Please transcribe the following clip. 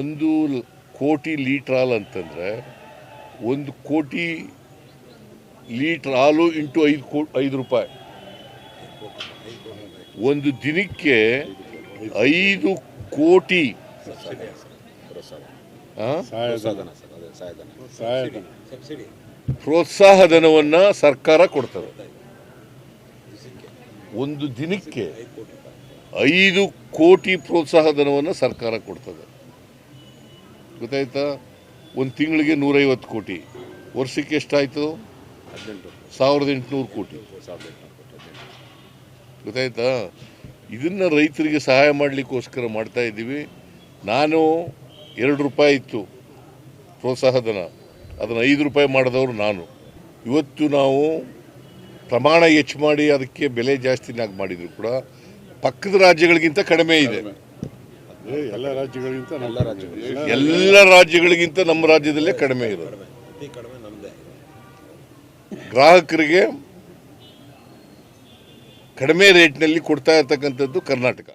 ಒಂದು ಕೋಟಿ ಲೀಟ್ರ್ ಹಾಲು ಅಂತಂದರೆ ಒಂದು ಕೋಟಿ ಲೀಟ್ರ್ ಹಾಲು ಇಂಟು ಐದು ಕೋ, ಐದು ರೂಪಾಯಿ. ಒಂದು ದಿನಕ್ಕೆ ಐದು ಕೋಟಿ. ಪ್ರೋತ್ಸಾಹ ಧನವನ್ನು ಸರ್ಕಾರ ಕೊಡ್ತದೆ. ಒಂದು ದಿನಕ್ಕೆ ಐದು ಕೋಟಿ ಪ್ರೋತ್ಸಾಹ ಧನವನ್ನು ಸರ್ಕಾರ ಕೊಡ್ತದೆ. ಗೊತ್ತಾಯ್ತಾ? ಒಂದು ತಿಂಗಳಿಗೆ ನೂರೈವತ್ತು ಕೋಟಿ. ವರ್ಷಕ್ಕೆ ಎಷ್ಟಾಯಿತು? ಸಾವಿರದ ಎಂಟುನೂರು ಕೋಟಿ. ಗೊತ್ತಾಯ್ತಾ? ಇದನ್ನು ರೈತರಿಗೆ ಸಹಾಯ ಮಾಡಲಿಕ್ಕೋಸ್ಕರ ಮಾಡ್ತಾ ಇದ್ದೀವಿ. ನಾನು ಎರಡು ರೂಪಾಯಿ ಇತ್ತು ಪ್ರೋತ್ಸಾಹಧನ ಅದನ್ನು ಐದು ರೂಪಾಯಿ ಮಾಡಿದವರು ನಾನು. ಇವತ್ತು ನಾವು ಪ್ರಮಾಣ ಹೆಚ್ಚು ಮಾಡಿ ಅದಕ್ಕೆ ಬೆಲೆ ಜಾಸ್ತಿನಾಗಿ ಮಾಡಿದರೂ ಕೂಡ. ಪಕ್ಕದ ರಾಜ್ಯಗಳಿಗಿಂತ ಕಡಿಮೆ ಇದೆ. ಎಲ್ಲ ರಾಜ್ಯಗಳಿಗಿಂತ ನಮ್ಮ ಎಲ್ಲ ರಾಜ್ಯಗಳು. ಎಲ್ಲ ರಾಜ್ಯಗಳಿಗಿಂತ ನಮ್ಮ ರಾಜ್ಯದಲ್ಲೇ ಕಡಿಮೆ ಇರೋದು. ಅತಿ ಕಡಿಮೆ ನಮ್ಮದೇ ಗ್ರಾಹಕರಿಗೆ ಕಡಿಮೆ ರೇಟ್ನಲ್ಲಿ ಕೊಡ್ತಾ ಇರ್ತಕ್ಕಂಥದ್ದು ಕರ್ನಾಟಕ.